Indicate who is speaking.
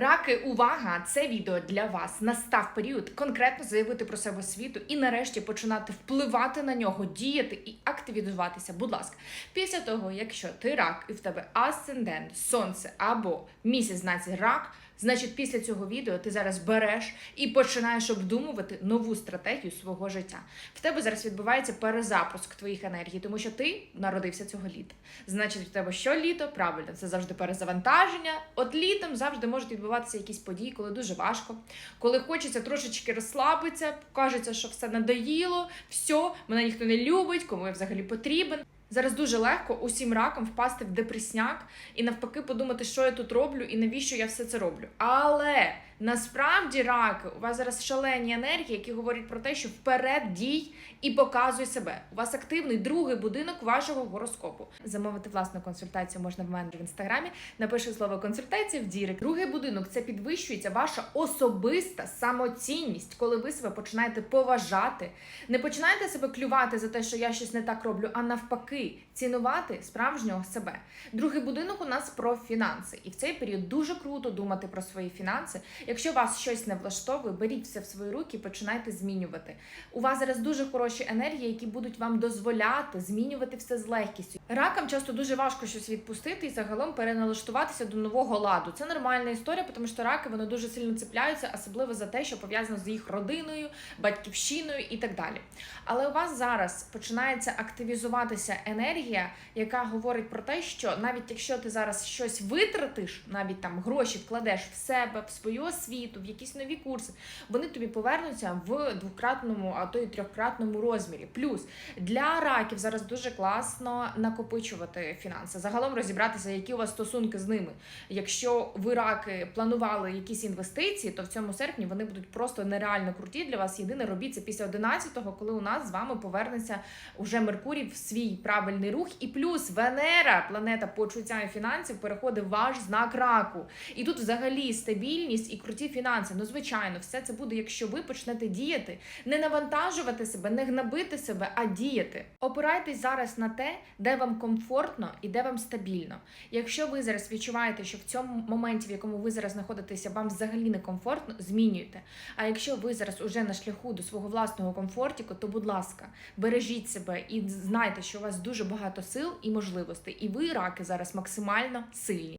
Speaker 1: Раки, увага! Це відео для вас. Настав період конкретно заявити про себе світу і нарешті починати впливати на нього, діяти і активізуватися. Будь ласка, після того, якщо ти рак і в тебе асцендент, сонце або місяць знаці рак. Значить, після цього відео ти зараз береш і починаєш обдумувати нову стратегію свого життя. В тебе зараз відбувається перезапуск твоїх енергій, тому що ти народився цього літа. Значить, в тебе що літо? Правильно, це завжди перезавантаження. От літом завжди можуть відбуватися якісь події, коли дуже важко, коли хочеться трошечки розслабитися, кажеться, що все надоїло, все, мене ніхто не любить, кому я взагалі потрібен. Зараз дуже легко усім раком впасти в депресняк і навпаки подумати, що я тут роблю і навіщо я все це роблю. Але насправді раки, у вас зараз шалені енергії, які говорять про те, що вперед дій і показуй себе. У вас активний другий будинок вашого гороскопу. Замовити власну консультацію можна в мене в інстаграмі. Напиши слово консультація в дірек. Другий будинок це підвищується ваша особиста самоцінність, коли ви себе починаєте поважати, не починаєте себе клювати за те, що я щось не так роблю, а навпаки, цінувати справжнього себе. Другий будинок у нас про фінанси, і в цей період дуже круто думати про свої фінанси. Якщо вас щось не влаштовує, беріть все в свої руки і починайте змінювати. У вас зараз дуже хороші енергії, які будуть вам дозволяти змінювати все з легкістю. Ракам часто дуже важко щось відпустити і загалом переналаштуватися до нового ладу. Це нормальна історія, тому що раки вони дуже сильно цепляються, особливо за те, що пов'язано з їх родиною, батьківщиною і так далі. Але у вас зараз починається активізуватися енергія, яка говорить про те, що навіть якщо ти зараз щось витратиш, навіть там гроші вкладеш в себе, в свою освіту, в якісь нові курси, вони тобі повернуться в двократному, а то й трьохкратному розмірі. Плюс для раків зараз дуже класно накопичувати фінанси. Загалом розібратися, які у вас стосунки з ними. Якщо ви раки планували якісь інвестиції, то в цьому серпні вони будуть просто нереально круті для вас. Єдине робіть це після 11-го, коли у нас з вами повернеться уже Меркурій в свій правильний рух. І плюс Венера, планета почуття і фінансів, переходить в ваш знак раку. І тут взагалі стабільність і круті фінанси. Ну, звичайно, все це буде, якщо ви почнете діяти, не навантажувати себе, не гнобити себе, а діяти. Опирайтесь зараз на те, де вам комфортно і де вам стабільно. Якщо ви зараз відчуваєте, що в цьому моменті, в якому ви зараз знаходитеся, вам взагалі не комфортно, змінюйте. А якщо ви зараз уже на шляху до свого власного комфортіку, то будь ласка, бережіть себе і знайте, що у вас дуже багато сил і можливостей, і ви раки зараз максимально сильні.